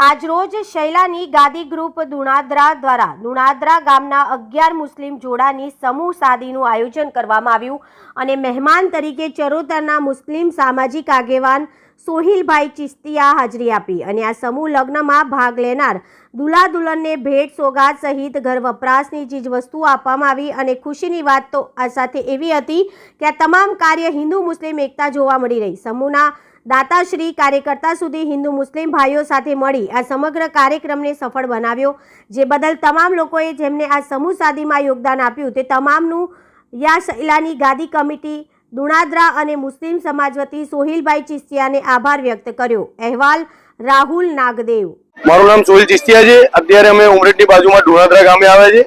આજરોજ શૈલાની ગાદી ગ્રુપ દુણાદરા દ્વારા દુણાદરા ગામના અગિયાર મુસ્લિમ જોડાની સમૂહ સાદીનું આયોજન કરવામાં આવ્યું અને મહેમાન તરીકે ચરોતરના મુસ્લિમ સામાજિક આગેવાન સોહિલભાઈ ચિસ્તિયા હાજરી આપી અને આ સમૂહ લગ્નમાં ભાગ લેનાર દુલ્હા દુલ્હનને ભેટ સોગાદ સહિત ઘર વપરાશની ચીજ વસ્તુઓ આપવામાં આવી અને ખુશીની વાત તો આ સાથે એવી હતી કે આ તમામ કાર્ય હિન્દુ મુસ્લિમ એકતા જોવા મળી રહી. સમૂહના દાતાશ્રી કાર્યકર્તા સુધી હિન્દુ મુસ્લિમ ભાઈઓ સાથે મળી આ સમગ્ર કાર્યક્રમને સફળ બનાવ્યો. જે બદલ તમામ લોકોએ જેમને આ સમૂહ સાદીમાં યોગદાન આપ્યું તે તમામનું યા શૈલાની ગાદી કમિટી, દુણાદરા અને મુસ્લિમ સમાજ વતી સોહિલભાઈ ચિસ્તિયાને આભાર વ્યક્ત કર્યો. અહેવાલ રાહુલ નાગદેવ. મારું નામ સોહિલ ચિસ્તિયા છે. અત્યારે અમે ઉમરેઠની બાજુમાં ધોળાદરા ગામે આવ્યા છે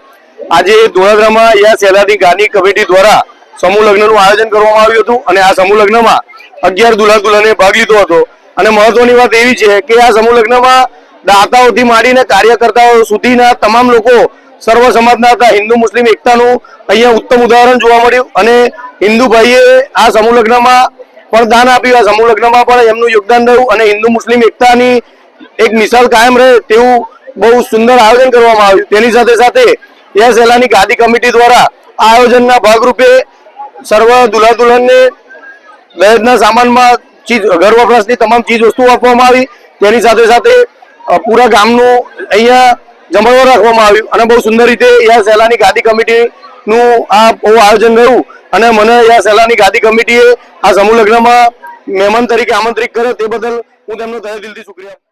આજે ધોળાદરામાં યા સેલાની ગાની કમિટી દ્વારા સમૂહ લગ્નનું આયોજન કરવામાં આવ્યું હતું અને આ સમૂહ લગ્નમાં અગિયાર દુલ્હા દુલ્હને ભાગ લીધો હતો. અને મહત્વની વાત એવી છે કે આ સમૂહ લગ્નમાં દાતાઓથી માંડીને કાર્યકર્તાઓ સુધીના તમામ લોકો સર્વ સમાજના હતા. હિન્દુ, મુસ્લિમ, એકતાનું અહીંયા ઉત્તમ ઉદાહરણ જોવા મળ્યું અને હિન્દુ ભાઈએ આ સમૂહ લગ્નમાં પણ દાન આપ્યું. આ સમૂહ લગ્નમાં પણ એમનું યોગદાન રહ્યું અને હિન્દુ, મુસ્લિમ, એકતાની એક મિસાલ કાયમ રહે તેવું બહુ સુંદર આયોજન કરવામાં આવ્યું. તેની સાથે સાથે યસ એલાની ગાદી કમિટી દ્વારા આયોજનના ભાગરૂપે સર્વ દુલ્હા દુલ્હનને દહેજના સામાનમાં ચીજ, ઘર વપરાશની તમામ ચીજ વસ્તુઓ આપવામાં આવી. તેની સાથે સાથે પૂરા ગામનું અહીંયા જમણવાર રાખવામાં આવ્યું અને બહુ સુંદર રીતે યા સેલાની ગાદી કમિટીનું આ બહુ આયોજન રહ્યું અને મને યા સેલાની ગાદી કમિટીએ આ સમૂહ લગ્નમાં મહેમાન તરીકે આમંત્રિત કર્યો તે બદલ હું તેમનો તહે દિલથી શુક્રિયા